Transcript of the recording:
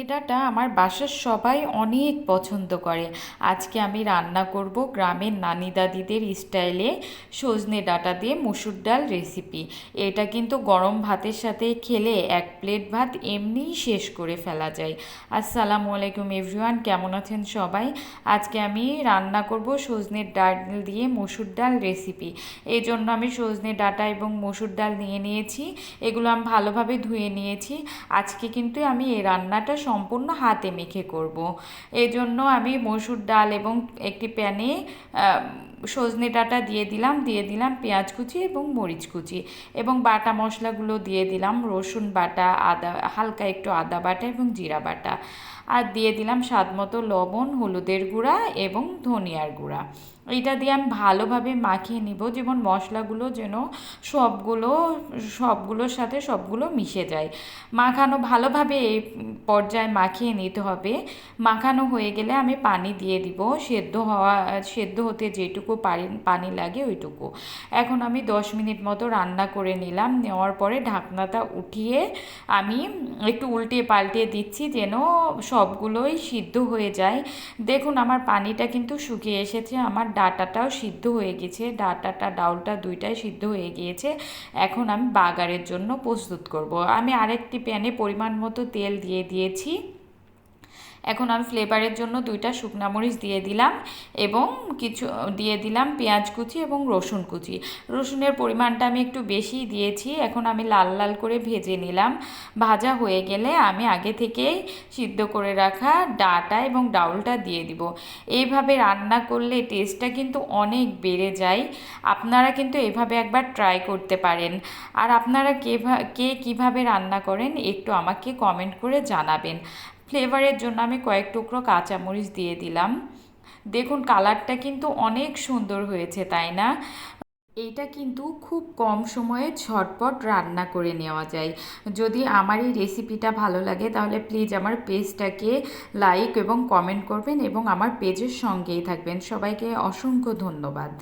ডাঁটা আমার বাসার সবাই অনেক পছন্দ করে। আজকে আমি রান্না করব গ্রামের নানি দাদিদের স্টাইলে সজনে ডাটা দিয়ে মুসুর ডাল রেসিপি এটা কিন্তু গরম ভাতের সাথে খেলে এক প্লেট ভাত এমনিই শেষ করে ফেলা যায়। আসসালামু আলাইকুম এভরিওয়ান কেমন আছেন সবাই? আজকে আমি রান্না করব সজনের ডাল দিয়ে মসুর ডাল রেসিপি এই জন্য আমি সজনে ডাটা এবং মসুর ডাল নিয়ে নিয়েছি। এগুলো আমি ভালোভাবে ধুয়ে নিয়েছি। আজকে কিন্তু আমি এই রান্নাটা সম্পূর্ণ হাতে মেখে করব। জন্য আমি মসুর ডাল এবং একটি প্যানে সজনে ডাঁটা দিয়ে দিলাম দিয়ে দিলাম পেঁয়াজ কুচি এবং মরিচ কুচি এবং বাটা মশলাগুলো দিয়ে দিলাম রসুন বাটা, আদা, হালকা একটু আদা বাটা এবং জিরা বাটা আর দিয়ে দিলাম স্বাদ মতো লবণ, হলুদের গুঁড়া এবং ধনিয়ার গুঁড়া। এটা দিয়ে আমি ভালোভাবে মাখিয়ে নিব, যেমন মশলাগুলো যেন সবগুলো, সবগুলোর সাথে সবগুলো মিশে যায়। মাখানো ভালোভাবে এই পর্যায়ে মাখিয়ে নিতে হবে। মাখানো হয়ে গেলে আমি পানি দিয়ে দিব, সেদ্ধ হওয়া, সেদ্ধ হতে যেটুকু পানি পানি লাগে ওইটুকু। এখন আমি দশ মিনিট মতো রান্না করে নিলাম, নেওয়ার পরে ঢাকনাটা উঠিয়ে আমি একটু উল্টিয়ে পাল্টে দিচ্ছি যেন সবগুলোই সিদ্ধ হয়ে যায়। দেখুন, আমার পানিটা কিন্তু শুকিয়ে এসেছে, আমার ডাটাটাও সিদ্ধ হয়ে গেছে, ডাটাটা, ডাউলটা দুইটাই সিদ্ধ হয়ে গিয়েছে। এখন আমি বাগারের জন্য প্রস্তুত করব। আমি আরেকটি প্যানে পরিমাণ মতো তেল দিয়ে দিয়েছি। এখন আমি ফ্লেভারের জন্য দুইটা শুকনা মরিচ দিয়ে দিলাম এবং কিছু, দিয়ে দিলাম পেঁয়াজ কুচি এবং রসুন কুচি। রসুনের পরিমাণটা আমি একটু বেশি দিয়েছি, এখন আমি লাল লাল করে ভেজে নিলাম। ভাজা হয়ে গেলে আমি আগে থেকেই সিদ্ধ করে রাখা ডাটা এবং ডাউলটা দিয়ে দিব। এইভাবে রান্না করলে টেস্টটা কিন্তু অনেক বেড়ে যায়। আপনারা কিন্তু এভাবে একবার ট্রাই করতে পারেন। আর আপনারা কে কীভাবে রান্না করেন একটু আমাকে কমেন্ট করে জানাবেন। ফ্লেভারের জন্য আমি কয়েক টুকরো কাঁচামরিচ দিয়ে দিলাম। দেখুন, কালারটা কিন্তু অনেক সুন্দর হয়েছে, তাই না? এইটা কিন্তু খুব কম সময়ে ঝটপট রান্না করে নেওয়া যায়। যদি আমার এই রেসিপিটা ভালো লাগে, তাহলে প্লিজ আমার পেজটাকে লাইক এবং কমেন্ট করবেন এবং আমার পেজের সঙ্গেই থাকবেন। সবাইকে অসংখ্য ধন্যবাদ।